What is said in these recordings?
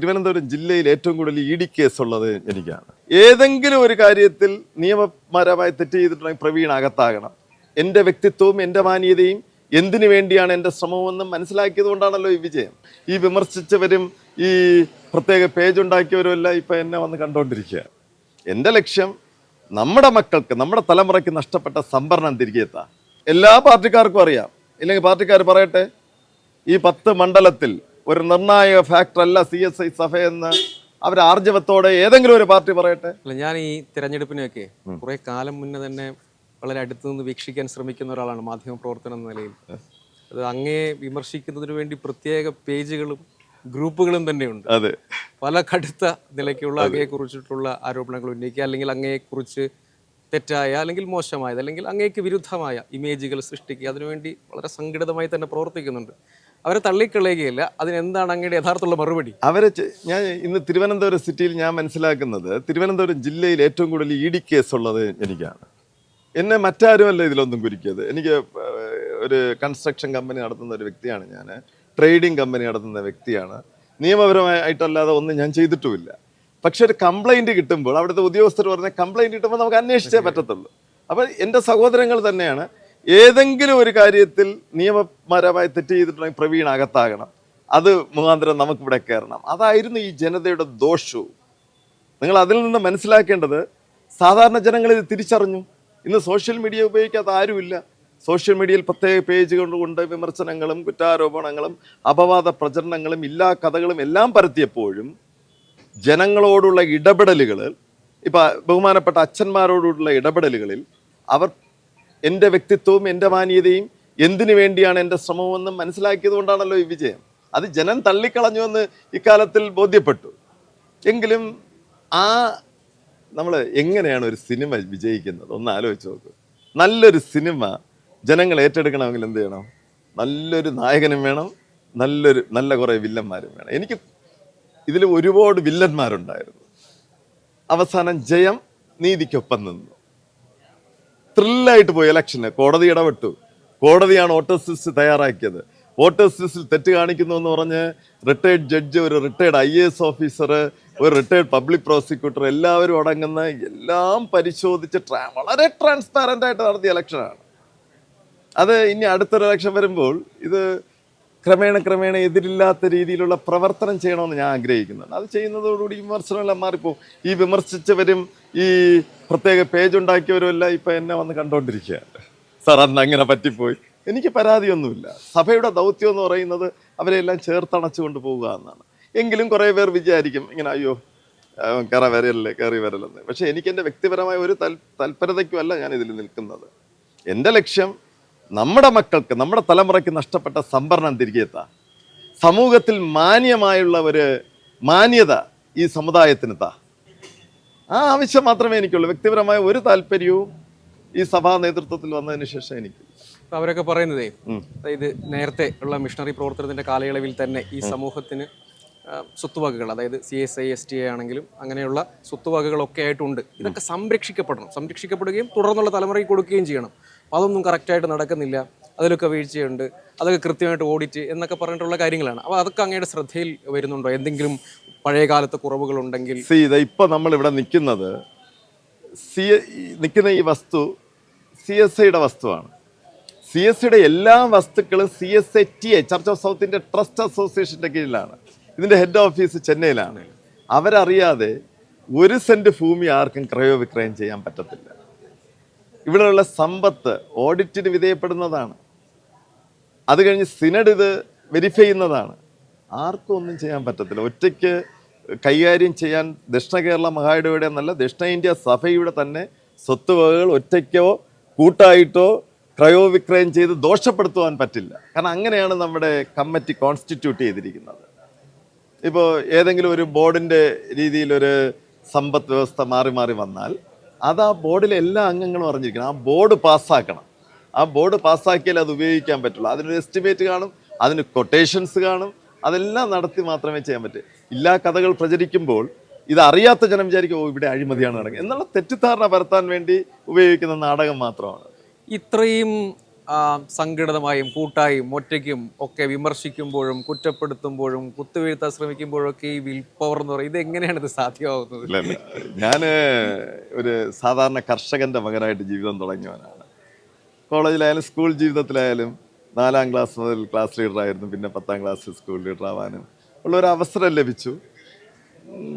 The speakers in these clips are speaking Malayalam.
തിരുവനന്തപുരം ജില്ലയിൽ ഏറ്റവും കൂടുതൽ ഇ ഡി കേസ് ഉള്ളത് എനിക്കാണ്. ഏതെങ്കിലും ഒരു കാര്യത്തിൽ നിയമപരമായി തെറ്റ് ചെയ്തിട്ടുണ്ടെങ്കിൽ പ്രവീൺ അകത്താകണം. എന്റെ വ്യക്തിത്വവും എന്റെ മാന്യതയും എന്തിനു വേണ്ടിയാണ് എന്റെ ശ്രമമെന്നും മനസ്സിലാക്കിയത് കൊണ്ടാണല്ലോ ഈ വിജയം. ഈ വിമർശിച്ചവരും ഈ പ്രത്യേക പേജ് ഉണ്ടാക്കിയവരും എല്ലാം ഇപ്പം എന്നെ വന്ന് കണ്ടുകൊണ്ടിരിക്കുക എന്റെ ലക്ഷ്യം നമ്മുടെ മക്കൾക്ക് നമ്മുടെ തലമുറയ്ക്ക് നഷ്ടപ്പെട്ട സംഭരണം തിരികെ എല്ലാ പാർട്ടിക്കാർക്കും അറിയാം. ഇല്ലെങ്കിൽ പാർട്ടിക്കാർ പറയട്ടെ ഈ പത്ത് മണ്ഡലത്തിൽ ഒരു നിർണായക ഫാക്ടർ അല്ല സി എസ് ഐ സഭ എന്ന് അവർ ആർജവത്തോടെ ഏതെങ്കിലും ഒരു പാർട്ടി പറയട്ടെ? അല്ല ഞാൻ ഈ തിരഞ്ഞെടുപ്പിനെയൊക്കെ കുറെ കാലം മുന്നേ തന്നെ വളരെ അടുത്തു നിന്ന് വീക്ഷിക്കാൻ ശ്രമിക്കുന്ന ഒരാളാണ് മാധ്യമ പ്രവർത്തനം എന്ന നിലയിൽ. അത് അങ്ങേ വിമർശിക്കുന്നതിന് വേണ്ടി പ്രത്യേക പേജുകളും ഗ്രൂപ്പുകളും തന്നെയുണ്ട്. അതെ. പല കടുത്ത നിലയ്ക്കുള്ള അങ്ങയെ കുറിച്ചിട്ടുള്ള ആരോപണങ്ങൾ ഉന്നയിക്കുക അല്ലെങ്കിൽ അങ്ങയെ കുറിച്ച് തെറ്റായ അല്ലെങ്കിൽ മോശമായത് അല്ലെങ്കിൽ അങ്ങേക്ക് വിരുദ്ധമായ ഇമേജുകൾ സൃഷ്ടിക്കുക അതിനുവേണ്ടി വളരെ സംഘടിതമായി തന്നെ പ്രവർത്തിക്കുന്നുണ്ട്. അവരെ തള്ളിക്കളയുകയില്ല. അതിനെന്താണ് അങ്ങയുടെ യഥാർത്ഥമുള്ള മറുപടി? അവരെ ഞാൻ ഇന്ന് തിരുവനന്തപുരം സിറ്റിയിൽ ഞാൻ മനസ്സിലാക്കുന്നത് തിരുവനന്തപുരം ജില്ലയിൽ ഏറ്റവും കൂടുതൽ ഇ ഡി കേസ് ഉള്ളത് എനിക്കാണ്. എന്നെ മറ്റാരുമല്ല ഇതിലൊന്നും കുരുക്കിയത്. എനിക്ക് ഒരു കൺസ്ട്രക്ഷൻ കമ്പനി നടത്തുന്ന ഒരു വ്യക്തിയാണ് ഞാൻ. ട്രേഡിംഗ് കമ്പനി നടത്തുന്ന വ്യക്തിയാണ്. നിയമപരമായിട്ടല്ലാതെ ഒന്നും ഞാൻ ചെയ്തിട്ടുമില്ല. പക്ഷെ ഒരു കംപ്ലൈന്റ് കിട്ടുമ്പോൾ അവിടുത്തെ ഉദ്യോഗസ്ഥർ പറഞ്ഞ കംപ്ലൈന്റ് കിട്ടുമ്പോൾ നമുക്ക് അന്വേഷിച്ചേ പറ്റത്തുള്ളൂ. അപ്പോൾ എന്റെ സഹോദരങ്ങൾ തന്നെയാണ് ഏതെങ്കിലും ഒരു കാര്യത്തിൽ നിയമപരമായി തെറ്റ് ചെയ്തിട്ടുണ്ടെങ്കിൽ പ്രവീൺ അകത്താകണം. അത് മുഖാന്തരം നമുക്കിവിടെ കയറണം. അതായിരുന്നു ഈ ജനതയുടെ ദോഷവും. നിങ്ങൾ അതിൽ നിന്ന് മനസ്സിലാക്കേണ്ടത് സാധാരണ ജനങ്ങൾ ഇത് തിരിച്ചറിഞ്ഞു. ഇന്ന് സോഷ്യൽ മീഡിയ ഉപയോഗിക്കാത്ത ആരുമില്ല. സോഷ്യൽ മീഡിയയിൽ പ്രത്യേക പേജുകൾ കൊണ്ട് വിമർശനങ്ങളും കുറ്റാരോപണങ്ങളും അപവാദ പ്രചരണങ്ങളും ഇല്ലാ കഥകളും എല്ലാം പരത്തിയപ്പോഴും ജനങ്ങളോടുള്ള ഇടപെടലുകൾ ഇപ്പം ബഹുമാനപ്പെട്ട അച്ഛന്മാരോടുള്ള ഇടപെടലുകളിൽ അവർ എന്റെ വ്യക്തിത്വവും എന്റെ മാന്യതയും എന്തിനു വേണ്ടിയാണ് എന്റെ ശ്രമമെന്നും മനസ്സിലാക്കിയത് കൊണ്ടാണല്ലോ ഈ വിജയം? അത് ജനം തള്ളിക്കളഞ്ഞു എന്ന് ഇക്കാലത്തിൽ ബോധ്യപ്പെട്ടു. എങ്കിലും ആ നമ്മൾ എങ്ങനെയാണ് ഒരു സിനിമ വിജയിക്കുന്നത്? ഒന്ന് ആലോചിച്ച് നോക്ക്. നല്ലൊരു സിനിമ ജനങ്ങൾ ഏറ്റെടുക്കണമെങ്കിൽ എന്ത് ചെയ്യണം? നല്ലൊരു നായകനും വേണം. നല്ലൊരു നല്ല കുറേ വില്ലന്മാരും വേണം. എനിക്ക് ഇതിൽ ഒരുപാട് വില്ലന്മാരുണ്ടായിരുന്നു. അവസാനം ജയം നീതിക്കൊപ്പം നിന്നു. ത്രില്ലായിട്ട് പോയി ഇലക്ഷന് കോടതി ഇടപെട്ടു. കോടതിയാണ് വോട്ടേഴ്സ് ലിസ്റ്റ് തയ്യാറാക്കിയത്. വോട്ടേഴ്സ് ലിസ്റ്റിൽ തെറ്റ് കാണിക്കുന്നു എന്ന് പറഞ്ഞ് റിട്ടയർഡ് ജഡ്ജ് ഒരു റിട്ടയർഡ് ഐ എസ് ഓഫീസർ ഒരു റിട്ടയർഡ് പബ്ലിക് പ്രോസിക്യൂട്ടർ എല്ലാവരും അടങ്ങുന്ന എല്ലാം പരിശോധിച്ച് വളരെ ട്രാൻസ്പാരന്റ് ആയിട്ട് നടത്തിയ ഇലക്ഷനാണ് അത് ഇനി അടുത്തൊരു ഇലക്ഷൻ വരുമ്പോൾ ഇത് ക്രമേണ ക്രമേണ എതിരില്ലാത്ത രീതിയിലുള്ള പ്രവർത്തനം ചെയ്യണമെന്ന് ഞാൻ ആഗ്രഹിക്കുന്നുണ്ട്. അത് ചെയ്യുന്നതോടുകൂടി വിമർശനമെല്ലാം മാറിപ്പോവും. ഈ വിമർശിച്ചവരും ഈ പ്രത്യേക പേജ് ഉണ്ടാക്കിയവരും എല്ലാം ഇപ്പം എന്നെ വന്ന് കണ്ടുകൊണ്ടിരിക്കുകയാണ് സാർ അന്ന് അങ്ങനെ പറ്റിപ്പോയി. എനിക്ക് പരാതിയൊന്നുമില്ല. സഭയുടെ ദൗത്യം എന്ന് പറയുന്നത് അവരെല്ലാം ചേർത്തണച്ചു കൊണ്ട് പോവുക എന്നാണ്. എങ്കിലും കുറേ പേർ വിചാരിക്കും ഇങ്ങനെ അയ്യോ കയറാൻ കയറി വരല്ലേ കയറി വരല്ലെന്ന്. പക്ഷേ എനിക്ക് എന്റെ വ്യക്തിപരമായ ഒരു തൽ തൽപരതയ്ക്കുമല്ല ഞാൻ ഇതിൽ നിൽക്കുന്നത്. എന്റെ ലക്ഷ്യം നമ്മുടെ മക്കൾക്ക് നമ്മുടെ തലമുറയ്ക്ക് നഷ്ടപ്പെട്ട സംഭരണം തിരികെ എത്താം. സമൂഹത്തിൽ മാന്യമായുള്ള ഒരു മാന്യത ഈ സമുദായത്തിന് താ ആ ആവശ്യം മാത്രമേ എനിക്കുള്ളൂ. വ്യക്തിപരമായ ഒരു താല്പര്യവും ഈ സഭാ നേതൃത്വത്തിൽ വന്നതിന് ശേഷം എനിക്ക്. അവരൊക്കെ പറയുന്നതേ. അതായത് നേരത്തെ ഉള്ള മിഷണറി പ്രവർത്തനത്തിന്റെ കാലയളവിൽ തന്നെ ഈ സമൂഹത്തിന് സ്വത്തുവകകൾ അതായത് C S I S T ആണെങ്കിലും അങ്ങനെയുള്ള സ്വത്തുവകകളൊക്കെ ആയിട്ടുണ്ട്. ഇതൊക്കെ സംരക്ഷിക്കപ്പെടണം. സംരക്ഷിക്കപ്പെടുകയും തുടർന്നുള്ള തലമുറയ്ക്ക് കൊടുക്കുകയും ചെയ്യണം. അപ്പോൾ അതൊന്നും കറക്റ്റായിട്ട് നടക്കുന്നില്ല. അതിലൊക്കെ വീഴ്ചയുണ്ട്. അതൊക്കെ കൃത്യമായിട്ട് ഓഡിറ്റ് എന്നൊക്കെ പറഞ്ഞിട്ടുള്ള കാര്യങ്ങളാണ്. അപ്പോൾ അതൊക്കെ അങ്ങയുടെ ശ്രദ്ധയിൽ വരുന്നുണ്ടോ? എന്തെങ്കിലും പഴയ കാലത്തെ കുറവുകളുണ്ടെങ്കിൽ? സി ഇത് ഇപ്പൊ നമ്മൾ ഇവിടെ നിൽക്കുന്നത് സി നിൽക്കുന്ന ഈ വസ്തു സി എസ് ഐയുടെ വസ്തുവാണ്. സി എസ് സിയുടെ എല്ലാ വസ്തുക്കളും C S A T A church of സൗത്തിന്റെ trust അസോസിയേഷന്റെ കീഴിലാണ്. ഇതിന്റെ ഹെഡ് ഓഫീസ് ചെന്നൈയിലാണ്. അവരറിയാതെ ഒരു സെന്റ് ഭൂമി ആർക്കും ക്രയോവിക്രയം ചെയ്യാൻ പറ്റത്തില്ല. ഇവിടെയുള്ള സമ്പത്ത് ഓഡിറ്റിന് വിധേയപ്പെടുന്നതാണ്. അത് കഴിഞ്ഞ് സിനഡ് ഇത് വെരിഫൈ ചെയ്യുന്നതാണ്. ആർക്കും ഒന്നും ചെയ്യാൻ പറ്റത്തില്ല. ഒറ്റയ്ക്ക് കൈകാര്യം ചെയ്യാൻ ദക്ഷിണ കേരള മഹായിടയുടെ നല്ല ദക്ഷിണ ഇന്ത്യ സഭയുടെ തന്നെ സ്വത്തുവകകൾ ഒറ്റയ്ക്കോ കൂട്ടായിട്ടോ ക്രയോവിക്രയം ചെയ്ത് ദോഷപ്പെടുത്തുവാൻ പറ്റില്ല. കാരണം അങ്ങനെയാണ് നമ്മുടെ കമ്മിറ്റി കോൺസ്റ്റിറ്റ്യൂട്ട് ചെയ്തിരിക്കുന്നത്. ഇപ്പോൾ ഏതെങ്കിലും ഒരു ബോർഡിന്റെ രീതിയിലൊരു സമ്പദ് വ്യവസ്ഥ മാറി മാറി വന്നാൽ അത് ആ ബോർഡിലെ എല്ലാ അംഗങ്ങളും അറിഞ്ഞിരിക്കണം. ആ ബോർഡ് പാസ്സാക്കണം. ആ ബോർഡ് പാസ്സാക്കിയാൽ അത് ഉപയോഗിക്കാൻ പറ്റുള്ളൂ. അതിനൊരു എസ്റ്റിമേറ്റ് കാണും അതിന് കൊട്ടേഷൻസ് കാണും അതെല്ലാം നടത്തി മാത്രമേ ചെയ്യാൻ പറ്റൂ. ഇല്ലാ കഥകൾ പ്രചരിക്കുമ്പോൾ ഇത് അറിയാത്ത ജനം വിചാരിക്കും ഓ ഇവിടെ അഴിമതിയാണ് നടക്കുന്നത്. എന്നുള്ള തെറ്റിദ്ധാരണ പരത്താൻ വേണ്ടി ഉപയോഗിക്കുന്ന നാടകം മാത്രമാണ്. ഇത്രയും സംഘടിതമായും കൂട്ടായും ഒറ്റയ്ക്കും ഒക്കെ വിമർശിക്കുമ്പോഴും കുറ്റപ്പെടുത്തുമ്പോഴും കുത്തുവീഴ്ത്താൻ ശ്രമിക്കുമ്പോഴും ഒക്കെ ഈ വിൽ പവർ എന്ന് പറയും ഇത് എങ്ങനെയാണ് ഇത് സാധ്യമാകുന്നത് ഞാൻ ഒരു സാധാരണ കർഷകന്റെ മകനായിട്ട് ജീവിതം തുടങ്ങിയവനാണ്. കോളേജിലായാലും സ്കൂൾ ജീവിതത്തിലായാലും നാലാം ക്ലാസ് മുതൽ ക്ലാസ് ലീഡറായിരുന്നു പിന്നെ പത്താം ക്ലാസ് സ്കൂൾ ലീഡർ ആവാനും ഉള്ള ഒരു അവസരം ലഭിച്ചു.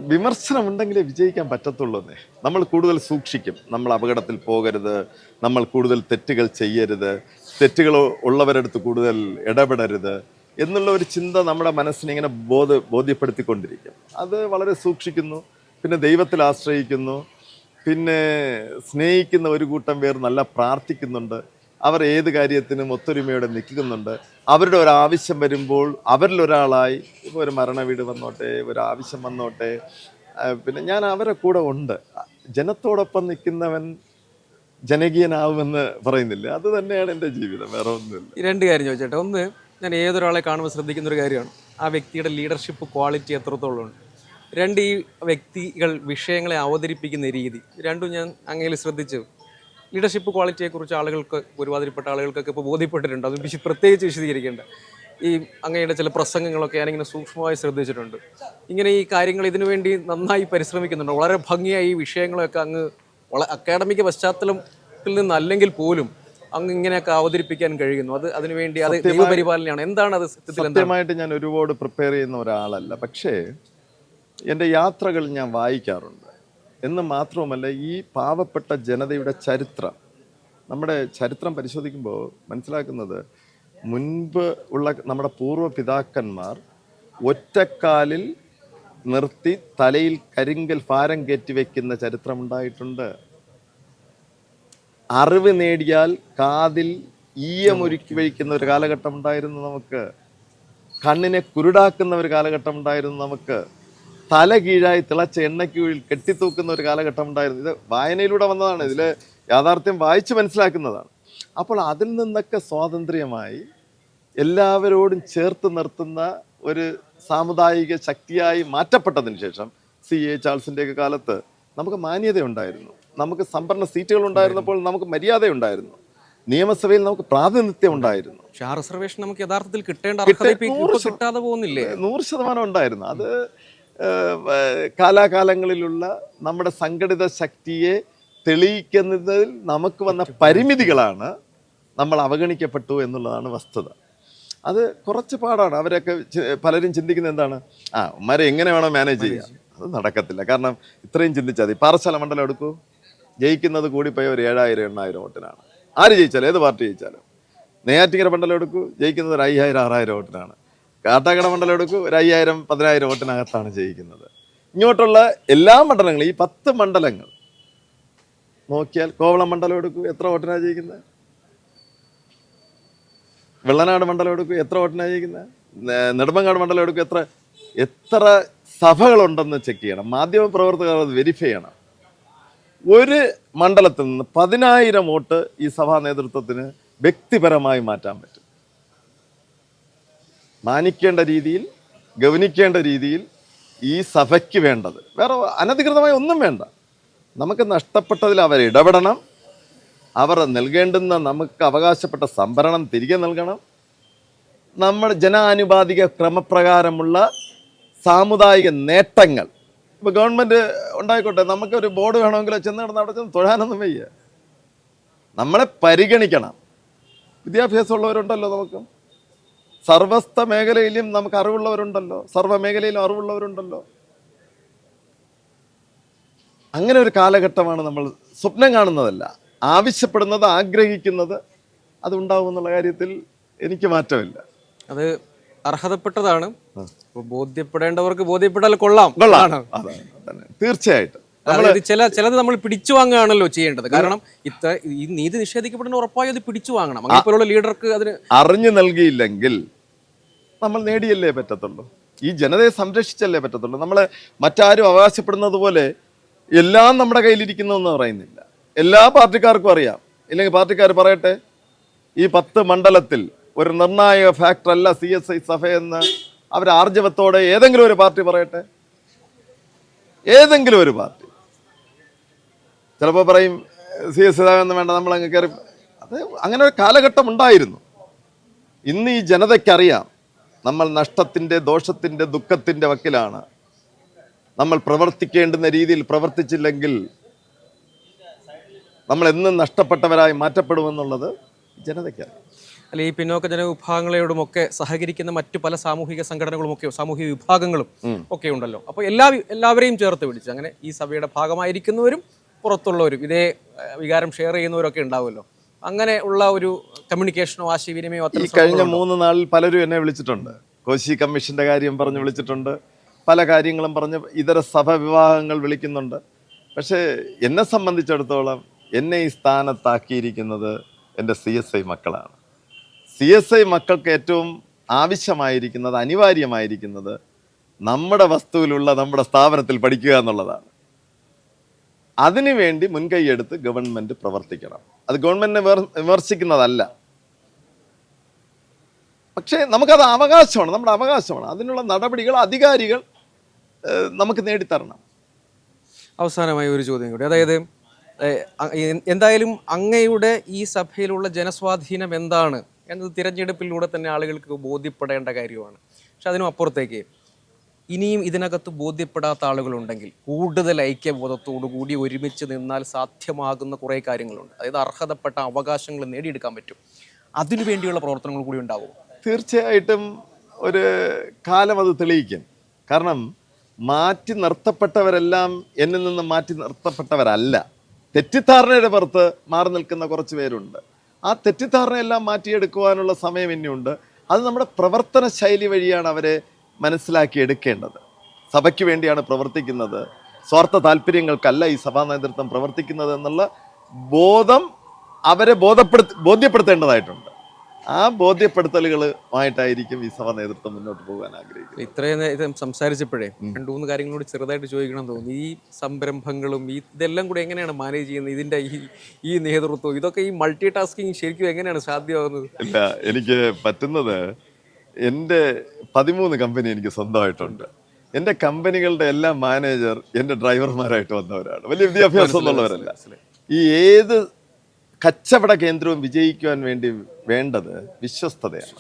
വിമർശനം ഉണ്ടെങ്കിലേ വിജയിക്കാൻ പറ്റത്തുള്ളൂന്നേ. നമ്മൾ കൂടുതൽ സൂക്ഷിക്കും. നമ്മൾ അപകടത്തിൽ പോകരുത്. നമ്മൾ കൂടുതൽ തെറ്റുകൾ ചെയ്യരുത്. തെറ്റുകൾ ഉള്ളവരടുത്ത് കൂടുതൽ ഇടപെടരുത് എന്നുള്ള ഒരു ചിന്ത നമ്മുടെ മനസ്സിനെ ഇങ്ങനെ ബോധ ബോധ്യപ്പെടുത്തിക്കൊണ്ടിരിക്കും. അത് വളരെ സൂക്ഷിക്കുന്നു. പിന്നെ ദൈവത്തിൽ ആശ്രയിക്കുന്നു. പിന്നെ സ്നേഹിക്കുന്ന ഒരു കൂട്ടം പേർ നല്ല പ്രാർത്ഥിക്കുന്നുണ്ട്. അവർ ഏത് കാര്യത്തിനും ഒത്തൊരുമയോടെ നിൽക്കുന്നുണ്ട്. അവരുടെ ഒരാവശ്യം വരുമ്പോൾ അവരിൽ ഒരാളായി ഇപ്പോൾ ഒരു മരണ വീട് വന്നോട്ടെ ഒരു വന്നോട്ടെ പിന്നെ ഞാൻ അവരെ കൂടെ ഉണ്ട്. ജനത്തോടൊപ്പം നിൽക്കുന്നവൻ ജനകീയനാവുമെന്ന് പറയുന്നില്ല. അത് തന്നെയാണ് എന്റെ ജീവിതം വേറെ ഒന്നുമില്ല. രണ്ട് കാര്യം ചോദിച്ചേട്ടെ. ഒന്ന് ഞാൻ ഏതൊരാളെ കാണുമ്പോൾ ശ്രദ്ധിക്കുന്ന ഒരു കാര്യമാണ്. ആ വ്യക്തിയുടെ ലീഡർഷിപ്പ് ക്വാളിറ്റി എത്രത്തോളം ഉണ്ട്. രണ്ട് ഈ വ്യക്തികൾ വിഷയങ്ങളെ അവതരിപ്പിക്കുന്ന രീതി. രണ്ടും ഞാൻ അങ്ങയിൽ ശ്രദ്ധിച്ചു. ലീഡർഷിപ്പ് ക്വാളിറ്റിയെക്കുറിച്ച് ആളുകൾക്ക് ഒരുമാതിരിപ്പെട്ട ആളുകൾക്കൊക്കെ ഇപ്പോൾ ബോധ്യപ്പെട്ടിട്ടുണ്ട്. അത് വിശ- പ്രത്യേകിച്ച് വിശദീകരിക്കേണ്ട. ഈ അങ്ങയുടെ ചില പ്രസംഗങ്ങളൊക്കെ ഞാനിങ്ങനെ സൂക്ഷ്മമായി ശ്രദ്ധിച്ചിട്ടുണ്ട്. ഇങ്ങനെ ഈ കാര്യങ്ങൾ ഇതിനു വേണ്ടി നന്നായി പരിശ്രമിക്കുന്നുണ്ട്. വളരെ ഭംഗിയായി ഈ വിഷയങ്ങളൊക്കെ അങ്ങ് വള അക്കാഡമിക പശ്ചാത്തലത്തിൽ നിന്നല്ലെങ്കിൽ പോലും അങ്ങ് ഇങ്ങനെയൊക്കെ അവതരിപ്പിക്കാൻ കഴിയുന്നു. അത് അതിനുവേണ്ടി അത് പരിപാലനയാണ് എന്താണ് അത് സത്യമായിട്ട് ഞാൻ ഒരുപാട് പ്രിപ്പയർ ചെയ്യുന്ന ഒരാളല്ല. പക്ഷേ എന്റെ യാത്രകൾ ഞാൻ വായിക്കാറുണ്ട്. എന്ന് മാത്രവുമല്ല ഈ പാവപ്പെട്ട ജനതയുടെ ചരിത്രം. നമ്മുടെ ചരിത്രം പരിശോധിക്കുമ്പോൾ മനസ്സിലാക്കുന്നത് മുൻപ് ഉള്ള നമ്മുടെ പൂർവ പിതാക്കന്മാർ ഒറ്റക്കാലിൽ നിർത്തി തലയിൽ കരിങ്കൽ ഭാരം കയറ്റി വയ്ക്കുന്ന ചരിത്രം ഉണ്ടായിട്ടുണ്ട്. അറിവ് നേടിയാൽ കാതിൽ ഈയമൊരുക്കി വയ്ക്കുന്ന ഒരു കാലഘട്ടം ഉണ്ടായിരുന്നു നമുക്ക്. കണ്ണിനെ കുരുടാക്കുന്ന ഒരു കാലഘട്ടം ഉണ്ടായിരുന്നു നമുക്ക്. തല കീഴായി തിളച്ച എണ്ണയ്ക്കുള്ളിൽ കെട്ടിത്തൂക്കുന്ന ഒരു കാലഘട്ടം ഉണ്ടായിരുന്നു. ഇത് വായനയിലൂടെ വന്നതാണ്. ഇതിൽ യാഥാർത്ഥ്യം വായിച്ച് മനസ്സിലാക്കുന്നതാണ്. അപ്പോൾ അതിൽ നിന്നൊക്കെ സ്വാതന്ത്ര്യമായി എല്ലാവരോടും ചേർത്ത് നിർത്തുന്ന ഒരു സാമുദായിക ശക്തിയായി മാറ്റപ്പെട്ടതിന് ശേഷം സി എ ചാൾസിന്റെയൊക്കെ കാലത്ത് നമുക്ക് മാന്യതയുണ്ടായിരുന്നു നമുക്ക് സംഭരണ സീറ്റുകൾ ഉണ്ടായിരുന്നപ്പോൾ നമുക്ക് മര്യാദയുണ്ടായിരുന്നു നിയമസഭയിൽ നമുക്ക് പ്രാതിനിധ്യം ഉണ്ടായിരുന്നു. പക്ഷെ ആ റിസർവേഷൻ നമുക്ക് യഥാർത്ഥത്തിൽ കിട്ടേണ്ട കിട്ടാതെ പോകുന്നില്ലേ? നൂറ് ശതമാനം ഉണ്ടായിരുന്നു. അത് കാലാകാലങ്ങളിലുള്ള നമ്മുടെ സംഘടിത ശക്തിയെ തെളിയിക്കുന്നതിൽ നമുക്ക് വന്ന പരിമിതികളാണ് നമ്മൾ അവഗണിക്കപ്പെട്ടു എന്നുള്ളതാണ് വസ്തുത. അത് കുറച്ച് പാടാണ്. അവരൊക്കെ പലരും ചിന്തിക്കുന്നത് എന്താണ്? ആ ഉമ്മാരെ എങ്ങനെ വേണോ മാനേജ് ചെയ്യാം. അത് നടക്കത്തില്ല. കാരണം ഇത്രയും ചിന്തിച്ചാൽ മതി. പാറശാല മണ്ഡലം എടുക്കൂ. ജയിക്കുന്നത് കൂടിപ്പോയ ഒരു ഏഴായിരം എണ്ണായിരം വോട്ടിനാണ്. ആര് ജയിച്ചാലും ഏത് പാർട്ടി ജയിച്ചാലും. നെയ്യാറ്റിങ്ങര മണ്ഡലം എടുക്കൂ. ജയിക്കുന്നത് ഒരു അയ്യായിരം ആറായിരം വോട്ടിനാണ്. കാട്ടാക്കട മണ്ഡലം എടുക്കൂ ഒരു അയ്യായിരം പതിനായിരം വോട്ടിനകത്താണ് ജയിക്കുന്നത്. ഇങ്ങോട്ടുള്ള എല്ലാ മണ്ഡലങ്ങളും ഈ പത്ത് മണ്ഡലങ്ങൾ നോക്കിയാൽ കോവളം മണ്ഡലം എടുക്കൂ എത്ര വോട്ടിനാണ് ജയിക്കുന്നത്? വെള്ളനാട് മണ്ഡലം എടുക്കൂ എത്ര വോട്ടിനാണ് ജയിക്കുന്നത്? നെടുമങ്ങാട് മണ്ഡലം എടുക്കൂ എത്ര എത്ര സഭകളുണ്ടെന്ന് ചെക്ക് ചെയ്യണം. മാധ്യമ പ്രവർത്തകർ അത് വെരിഫൈ ചെയ്യണം. ഒരു മണ്ഡലത്തിൽ നിന്ന് പതിനായിരം വോട്ട് ഈ സഭാ നേതൃത്വത്തിന് വ്യക്തിപരമായി മാറ്റാൻ പറ്റും. മാനിക്കേണ്ട രീതിയിൽ ഗവനിക്കേണ്ട രീതിയിൽ ഈ സഭയ്ക്ക് വേണ്ടത്. വേറെ അനധികൃതമായി ഒന്നും വേണ്ട. നമുക്ക് നഷ്ടപ്പെട്ടതിൽ അവർ ഇടപെടണം. അവർ നൽകേണ്ടുന്ന നമുക്ക് അവകാശപ്പെട്ട സംഭരണം തിരികെ നൽകണം. നമ്മൾ ജനാനുപാതിക ക്രമപ്രകാരമുള്ള സാമുദായിക നേട്ടങ്ങൾ. ഇപ്പോൾ ഗവൺമെന്റ് ഉണ്ടായിക്കോട്ടെ നമുക്കൊരു ബോർഡ് വേണമെങ്കിൽ ചെന്ന് കിടന്ന് അവിടെ ചെന്ന് തൊഴാനൊന്നും വയ്യ. നമ്മളെ പരിഗണിക്കണം. വിദ്യാഭ്യാസമുള്ളവരുണ്ടല്ലോ നമുക്ക്. സർവസ്ഥ മേഖലയിലും നമുക്ക് അറിവുള്ളവരുണ്ടല്ലോ. സർവ മേഖലയിലും അറിവുള്ളവരുണ്ടല്ലോ. അങ്ങനെ ഒരു കാലഘട്ടമാണ് നമ്മൾ സ്വപ്നം കാണുന്നതല്ല. ആവശ്യപ്പെടുന്നത് ആഗ്രഹിക്കുന്നത് അത് ഉണ്ടാവുമെന്നുള്ള കാര്യത്തിൽ എനിക്ക് മാറ്റമില്ല. അത് അർഹതപ്പെട്ടതാണ്. ബോധ്യപ്പെടേണ്ടവർക്ക് ബോധ്യപ്പെട്ടാൽ കൊള്ളാം. കൊള്ളാം. അതാണ്. അതന്നെ തീർച്ചയായിട്ടും. ചില ചിലത് നമ്മൾ പിടിച്ചു വാങ്ങുകയാണല്ലോ ചെയ്യേണ്ടത്. കാരണം ഇത്ര ഈ നീതി നിഷേധിക്കപ്പെടുന്ന ഉറപ്പായി അത് പിടിച്ചു വാങ്ങണം. അങ്ങനെ പോലുള്ള ലീഡർക്ക് അതിന് അറിഞ്ഞു നൽകിയില്ലെങ്കിൽ നമ്മൾ നേടിയല്ലേ പറ്റത്തുള്ളൂ. ഈ ജനതയെ സംരക്ഷിച്ചല്ലേ പറ്റത്തുള്ളൂ. നമ്മൾ മറ്റാരും അവകാശപ്പെടുന്നത് പോലെ എല്ലാം നമ്മുടെ കയ്യിലിരിക്കുന്നു എന്ന് പറയുന്നില്ല. എല്ലാ പാർട്ടിക്കാർക്കും അറിയാം. ഇല്ലെങ്കിൽ പാർട്ടിക്കാർ പറയട്ടെ ഈ പത്ത് മണ്ഡലത്തിൽ ഒരു നിർണായക ഫാക്ടർ അല്ല സി എസ് ഐ സഭയെന്ന് അവർ ആർജവത്തോടെ ഏതെങ്കിലും ഒരു പാർട്ടി പറയട്ടെ. ഏതെങ്കിലും ഒരു പാർട്ടി. ചിലപ്പോൾ പറയും സി എസ് എന്ന് വേണ്ട നമ്മൾ അങ്ങ് കയറി അത് അങ്ങനെ ഒരു കാലഘട്ടം ഉണ്ടായിരുന്നു. ഇന്ന് ഈ ജനതയ്ക്കറിയാം നമ്മൾ നഷ്ടത്തിന്റെ ദോഷത്തിന്റെ ദുഃഖത്തിന്റെ വക്കിലാണ്. നമ്മൾ പ്രവർത്തിക്കേണ്ടുന്ന രീതിയിൽ പ്രവർത്തിച്ചില്ലെങ്കിൽ നമ്മൾ എന്നും നഷ്ടപ്പെട്ടവരായി മാറ്റപ്പെടുമെന്നുള്ളത് ജനതയ്ക്കറിയാം. അല്ല ഈ പിന്നോക്ക ജനവിഭാഗങ്ങളോടുമൊക്കെ സഹകരിക്കുന്ന മറ്റു പല സാമൂഹിക സംഘടനകളും ഒക്കെ സാമൂഹിക വിഭാഗങ്ങളും ഒക്കെ ഉണ്ടല്ലോ. അപ്പോൾ എല്ലാ എല്ലാവരെയും ചേർത്ത് പിടിച്ച് അങ്ങനെ ഈ സഭയുടെ ഭാഗമായിരിക്കുന്നവരും പുറത്തുള്ളവരും ഇതേ വികാരം ഷെയർ ചെയ്യുന്നവരൊക്കെ ഉണ്ടാവുമല്ലോ. അങ്ങനെ ഉള്ള ഒരു കമ്മ്യൂണിക്കേഷനോ ആശയവിനിമയോ ഈ കഴിഞ്ഞ മൂന്ന് നാളിൽ പലരും എന്നെ വിളിച്ചിട്ടുണ്ട്. കോശി കമ്മീഷന്റെ കാര്യം പറഞ്ഞ് വിളിച്ചിട്ടുണ്ട്. പല കാര്യങ്ങളും പറഞ്ഞ് ഇതര സഭ വിവാഹങ്ങൾ വിളിക്കുന്നുണ്ട്. പക്ഷേ എന്നെ സംബന്ധിച്ചിടത്തോളം എന്നെ ഈ സ്ഥാനത്താക്കിയിരിക്കുന്നത് എന്റെ സി എസ് ഐ മക്കളാണ്. സി എസ് ഐ മക്കൾക്ക് ഏറ്റവും ആവശ്യമായിരിക്കുന്നത് അനിവാര്യമായിരിക്കുന്നത് നമ്മുടെ വസ്തുവിലുള്ള നമ്മുടെ സ്ഥാപനത്തിൽ പഠിക്കുക എന്നുള്ളതാണ്. അതിനുവേണ്ടി മുൻകൈയെടുത്ത് ഗവൺമെന്റ് പ്രവർത്തിക്കണം. അത് ഗവൺമെന്റിനെ വിമർശിക്കുന്നതല്ല. പക്ഷേ നമുക്കത് അവകാശമാണ് നമ്മുടെ അവകാശമാണ്. അതിനുള്ള നടപടികൾ അധികാരികൾ നമുക്ക് നേടിത്തരണം. അവസാനമായി ഒരു ചോദ്യം കൂടി. അതായത് എന്തായാലും അങ്ങയുടെ ഈ സഭയിലുള്ള ജനസ്വാധീനം എന്താണ് എന്നത് തിരഞ്ഞെടുപ്പിലൂടെ തന്നെ ആളുകൾക്ക് ബോധ്യപ്പെടേണ്ട കാര്യമാണ്. പക്ഷെ അതിനും അപ്പുറത്തേക്ക് ഇനിയും ഇതിനകത്ത് ബോധ്യപ്പെടാത്ത ആളുകളുണ്ടെങ്കിൽ കൂടുതൽ ഐക്യബോധത്തോടു കൂടി ഒരുമിച്ച് നിന്നാൽ സാധ്യമാകുന്ന കുറേ കാര്യങ്ങളുണ്ട്. അതായത് അർഹതപ്പെട്ട അവകാശങ്ങൾ നേടിയെടുക്കാൻ പറ്റും. അതിനു വേണ്ടിയുള്ള പ്രവർത്തനങ്ങൾ കൂടി ഉണ്ടാവും തീർച്ചയായിട്ടും ഒരു കാലം അത് തെളിയിക്കും. കാരണം മാറ്റി നിർത്തപ്പെട്ടവരെല്ലാം എന്നിൽ നിന്ന് മാറ്റി നിർത്തപ്പെട്ടവരല്ല. തെറ്റിദ്ധാരണയുടെ പുറത്ത് മാറി നിൽക്കുന്ന കുറച്ച് പേരുണ്ട്. ആ തെറ്റിദ്ധാരണയെല്ലാം മാറ്റിയെടുക്കുവാനുള്ള സമയം ഇനിയുണ്ട്. അത് നമ്മുടെ പ്രവർത്തന ശൈലി വഴിയാണ് അവരെ മനസ്സിലാക്കി എടുക്കേണ്ടത്. സഭയ്ക്ക് വേണ്ടിയാണ് പ്രവർത്തിക്കുന്നത്. സ്വാർത്ഥ താല്പര്യങ്ങൾക്കല്ല ഈ സഭാ നേതൃത്വം പ്രവർത്തിക്കുന്നത് എന്നുള്ള ബോധം അവരെ ബോധപ്പെടുത്തി ബോധ്യപ്പെടുത്തേണ്ടതായിട്ടുണ്ട്. ആ ബോധ്യപ്പെടുത്തലുകളുമായിട്ടായിരിക്കും ഈ സഭാ നേതൃത്വം മുന്നോട്ട് പോകാൻ ആഗ്രഹിക്കുന്നത്. ഇത്രയും നേരം സംസാരിച്ചപ്പോഴേ രണ്ടു മൂന്ന് കാര്യങ്ങളോട് ചെറുതായിട്ട് ചോദിക്കണം എന്ന് തോന്നി. ഈ സംരംഭങ്ങളും ഈ ഇതെല്ലാം കൂടി എങ്ങനെയാണ് മാനേജ് ചെയ്യുന്നത്? ഇതിന്റെ ഈ ഈ നേതൃത്വം ഇതൊക്കെ ഈ മൾട്ടി ടാസ്കിങ് ശരിക്കും എങ്ങനെയാണ് സാധ്യമാകുന്നത്? ഇല്ല എനിക്ക് പറ്റുന്നത് എന്റെ പതിമൂന്ന് കമ്പനി എനിക്ക് സ്വന്തമായിട്ടുണ്ട്. എന്റെ കമ്പനികളുടെ എല്ലാ മാനേജർ എന്റെ ഡ്രൈവർമാരായിട്ട് വന്നവരാണ്. വലിയ വിദ്യാഭ്യാസം ഉള്ളവരല്ല. ഈ ഏത് കച്ചവട കേന്ദ്രവും വിജയിക്കുവാൻ വേണ്ടി വേണ്ടത് വിശ്വസ്തതയാണ്.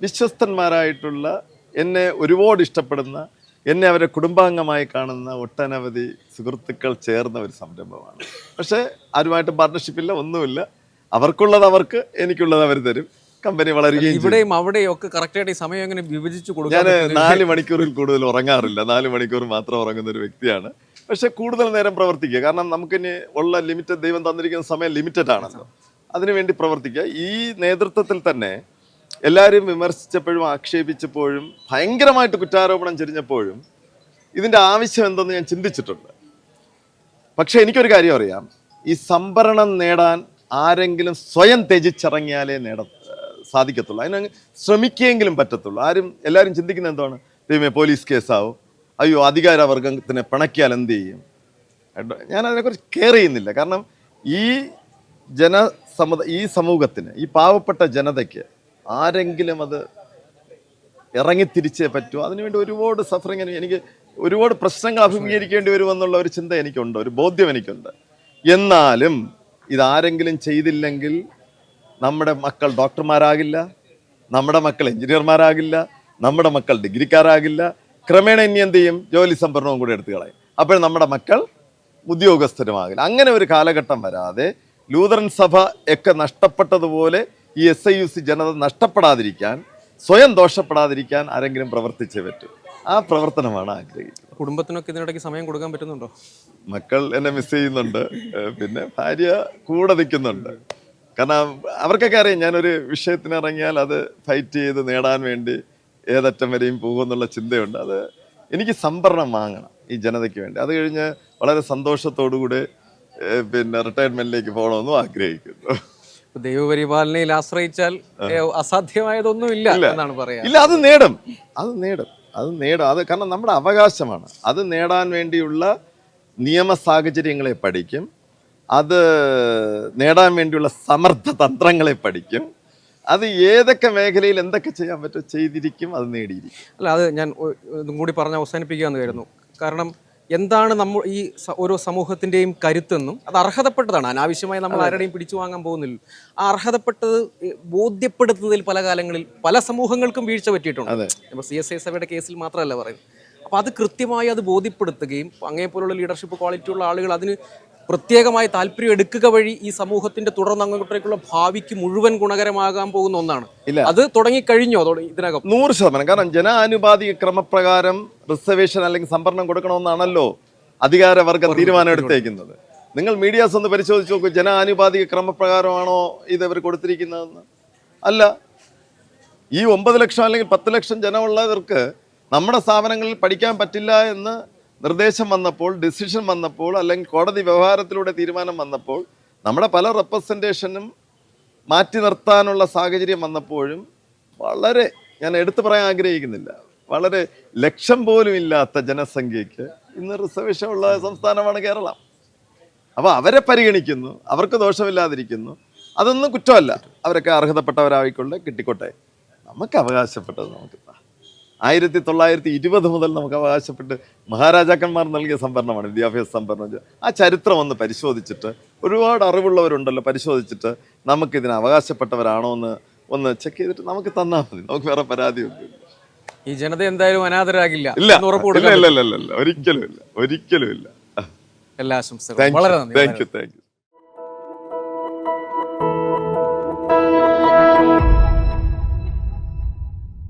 വിശ്വസ്തന്മാരായിട്ടുള്ള എന്നെ ഒരുപാട് ഇഷ്ടപ്പെടുന്ന എന്നെ അവരെ കുടുംബാംഗമായി കാണുന്ന ഒട്ടനവധി സുഹൃത്തുക്കൾ ചേർന്ന ഒരു സംരംഭമാണ്. പക്ഷേ ആരുമായിട്ട് പാർട്ട്ണർഷിപ്പില്ല ഒന്നുമില്ല. അവർക്കുള്ളത് അവർക്ക് എനിക്കുള്ളത് അവർ തരും. കമ്പനി വളരുകയും ഇവിടെയും അവിടെയും ഒക്കെ കറക്റ്റായിട്ട് സമയം എങ്ങനെ വിഭജിച്ച് ഞാൻ കൊടുക്കാൻ നാല് മണിക്കൂറിൽ കൂടുതൽ ഉറങ്ങാറില്ല. നാല് മണിക്കൂർ മാത്രം ഉറങ്ങുന്ന ഒരു വ്യക്തിയാണ്. പക്ഷെ കൂടുതൽ നേരം പ്രവർത്തിക്കുക. കാരണം നമുക്കിനി ഉള്ള ലിമിറ്റഡ് ദൈവം തന്നിരിക്കുന്ന സമയം ലിമിറ്റഡ് ആണല്ലോ. അതിനുവേണ്ടി പ്രവർത്തിക്കുക. ഈ നേതൃത്വത്തിൽ തന്നെ എല്ലാവരും വിമർശിച്ചപ്പോഴും ആക്ഷേപിച്ചപ്പോഴും ഭയങ്കരമായിട്ട് കുറ്റാരോപണം ചെരിഞ്ഞപ്പോഴും ഇതിന്റെ ആവശ്യം എന്തെന്ന് ഞാൻ ചിന്തിച്ചിട്ടുണ്ട്. പക്ഷേ എനിക്കൊരു കാര്യം അറിയാം. ഈ സംഭരണം നേടാൻ ആരെങ്കിലും സ്വയം ത്യജിച്ചിറങ്ങിയാലേ നേട സാധിക്കത്തുള്ളൂ. അതിന് ശ്രമിക്കുകയെങ്കിലും പറ്റത്തുള്ളൂ. ആരും എല്ലാവരും ചിന്തിക്കുന്നത് എന്താണ്? ദൈവമേ പോലീസ് കേസാവും. അയ്യോ അധികാരവർഗത്തിനെ പിണക്കിയാൽ എന്ത് ചെയ്യും? ഞാൻ അതിനെക്കുറിച്ച് കെയർ ചെയ്യുന്നില്ല. കാരണം ഈ ജനസമുദ ഈ സമൂഹത്തിന് ഈ പാവപ്പെട്ട ജനതയ്ക്ക് ആരെങ്കിലും അത് ഇറങ്ങി തിരിച്ചേ പറ്റൂ? അതിനുവേണ്ടി ഒരുപാട് സഫറിങ് എനിക്ക് ഒരുപാട് പ്രശ്നങ്ങൾ അഭിമുഖീകരിക്കേണ്ടി വരുമെന്നുള്ള ഒരു ചിന്ത എനിക്കുണ്ട്. ഒരു ബോധ്യം എനിക്കുണ്ട്. എന്നാലും ഇതാരെങ്കിലും ചെയ്തില്ലെങ്കിൽ നമ്മുടെ മക്കൾ ഡോക്ടർമാരാകില്ല നമ്മുടെ മക്കൾ എഞ്ചിനീയർമാരാകില്ല നമ്മുടെ മക്കൾ ഡിഗ്രിക്കാരാകില്ല. ക്രമേണ ഇനി എന്ത് ചെയ്യും? ജോലി സംഭരണവും കൂടി എടുത്തു കളയും. അപ്പോൾ നമ്മുടെ മക്കൾ ഉദ്യോഗസ്ഥരുമാകില്ല. അങ്ങനെ ഒരു കാലഘട്ടം വരാതെ ലൂതറൻ സഭ ഒക്കെ നഷ്ടപ്പെട്ടതുപോലെ ഈ എസ് ഐ യു സി ജനത നഷ്ടപ്പെടാതിരിക്കാൻ സ്വയം ദോഷപ്പെടാതിരിക്കാൻ ആരെങ്കിലും പ്രവർത്തിച്ചേ പറ്റൂ. ആ പ്രവർത്തനമാണ് ആഗ്രഹിക്കുന്നത്. കുടുംബത്തിനൊക്കെ ഇതിനിടയ്ക്ക് സമയം കൊടുക്കാൻ പറ്റുന്നുണ്ടോ? മക്കൾ എന്നെ മിസ് ചെയ്യുന്നുണ്ട്. പിന്നെ ഭാര്യ കൂടെ നിൽക്കുന്നുണ്ട്. കാരണം അവർക്കൊക്കെ അറിയാം ഞാനൊരു വിഷയത്തിന് ഇറങ്ങിയാൽ അത് ഫൈറ്റ് ചെയ്ത് നേടാൻ വേണ്ടി ഏതറ്റം വരെയും പോകുമെന്നുള്ള ചിന്തയുണ്ട്. അത് എനിക്ക് സംഭരണം വാങ്ങണം ഈ ജനതയ്ക്ക് വേണ്ടി. അത് കഴിഞ്ഞ് വളരെ സന്തോഷത്തോടുകൂടി പിന്നെ റിട്ടയർമെന്റിലേക്ക് പോകണമെന്നും ആഗ്രഹിക്കുന്നു. ദൈവപരിപാലനയിൽ ആശ്രയിച്ചാൽ അസാധ്യമായതൊന്നും ഇല്ല. എന്നാണ് പറയാ. ഇല്ല അത് നേടും. അത് നേടും. അത് നേടും. അത് കാരണം നമ്മുടെ അവകാശമാണ്. അത് നേടാൻ വേണ്ടിയുള്ള നിയമ സാഹചര്യങ്ങളെ പഠിക്കും. അത് നേടാൻ വേണ്ടിയുള്ള സമർത്ഥ തന്ത്രങ്ങളെ പഠിക്കും. അത് ഏതൊക്കെ മേഖലയിൽ എന്തൊക്കെ ചെയ്യാൻ പറ്റുമോ ചെയ്തിരിക്കും അത് നേടിയിരിക്കും. അല്ല അത് ഞാൻ ഇതും കൂടി പറഞ്ഞ് അവസാനിപ്പിക്കുകയെന്ന് കരുതുന്നു കാരണം എന്താണ് നമ്മൾ ഈ ഓരോ സമൂഹത്തിന്റെയും കരുത്തെന്നും അത് അർഹതപ്പെട്ടതാണ്. അനാവശ്യമായി നമ്മൾ ആരുടെയും പിടിച്ചു വാങ്ങാൻ പോകുന്നില്ല. ആ അർഹതപ്പെട്ടത് ബോധ്യപ്പെടുത്തുന്നതിൽ പല കാലങ്ങളിൽ പല സമൂഹങ്ങൾക്കും വീഴ്ച പറ്റിയിട്ടുണ്ട്. ഇപ്പോൾ സി എസ് ഐ സഭയുടെ കേസിൽ മാത്രമല്ല പറയുന്നത്. അപ്പോൾ അത് കൃത്യമായി അത് ബോധ്യപ്പെടുത്തുകയും അങ്ങേപോലുള്ള ലീഡർഷിപ്പ് ക്വാളിറ്റി ഉള്ള ആളുകൾ അതിന് പ്രത്യേകമായി താല്പര്യം എടുക്കുക വഴി ഈ സമൂഹത്തിന്റെ തുടർന്ന് അങ്ങോട്ടേക്കുള്ള ഭാവിക്ക് മുഴുവൻ ഗുണകരമാകാൻ പോകുന്ന ഒന്നാണ്. ഇല്ല. അത് തുടങ്ങിക്കഴിഞ്ഞോ തുട- ഇതിനകം? നൂറ് ശതമാനം. കാരണം ജനാനുപാതിക ക്രമപ്രകാരം റിസർവേഷൻ അല്ലെങ്കിൽ സംവരണം കൊടുക്കണമെന്നാണല്ലോ അധികാരവർഗം തീരുമാനം എടുത്തേക്കുന്നത്. നിങ്ങൾ മീഡിയാസ് ഒന്ന് പരിശോധിച്ച് നോക്കൂ ജനാനുപാതിക ക്രമപ്രകാരമാണോ ഇത് ഇവർ കൊടുത്തിരിക്കുന്നതെന്ന്? അല്ല. ഈ ഒമ്പത് ലക്ഷം അല്ലെങ്കിൽ പത്ത് ലക്ഷം ജനമുള്ളവർക്ക് നമ്മുടെ സ്ഥാപനങ്ങളിൽ പഠിക്കാൻ പറ്റില്ല എന്ന് നിർദ്ദേശം വന്നപ്പോൾ ഡിസിഷൻ വന്നപ്പോൾ അല്ലെങ്കിൽ കോടതി വ്യവഹാരത്തിലൂടെ തീരുമാനം വന്നപ്പോൾ നമ്മുടെ പല റെപ്രസെന്റേഷനും മാറ്റി നിർത്താനുള്ള സാഹചര്യം വന്നപ്പോഴും വളരെ ഞാൻ എടുത്തു പറയാൻ ആഗ്രഹിക്കുന്നില്ല. വളരെ ലക്ഷം പോലും ഇല്ലാത്ത ജനസംഖ്യയ്ക്ക് ഇന്ന് റിസർവേഷൻ ഉള്ള സംസ്ഥാനമാണ് കേരളം. അപ്പോൾ അവരെ പരിഗണിക്കുന്നു അവർക്ക് ദോഷമില്ലാതിരിക്കുന്നു. അതൊന്നും കുറ്റമല്ല. അവരൊക്കെ അർഹതപ്പെട്ടവരായിക്കൊണ്ട് കിട്ടിക്കോട്ടെ. നമുക്ക് അവകാശപ്പെട്ടത് നമുക്ക്. ആയിരത്തി തൊള്ളായിരത്തി ഇരുപത് മുതൽ നമുക്ക് അവകാശപ്പെട്ട് മഹാരാജാക്കന്മാർ നൽകിയ സംവരണമാണ് വിദ്യാഭ്യാസ സംവരണം ആ ചരിത്രം ഒന്ന് പരിശോധിച്ചിട്ട് ഒരുപാട് അറിവുള്ളവരുണ്ടല്ലോ പരിശോധിച്ചിട്ട് നമുക്കിതിന് അവകാശപ്പെട്ടവരാണോ എന്ന് ഒന്ന് ചെക്ക് ചെയ്തിട്ട് നമുക്ക് തന്നാൽ മതി. നമുക്ക് വേറെ പരാതിയൊന്നുമില്ല. ഈ ജനത എന്തായാലും അനാഥരാകില്ല ഇല്ല. ഒരിക്കലും ഇല്ല ഒരിക്കലും ഇല്ല. എല്ലാ ആശംസകളും. വളരെ നന്ദി. Thank you thank you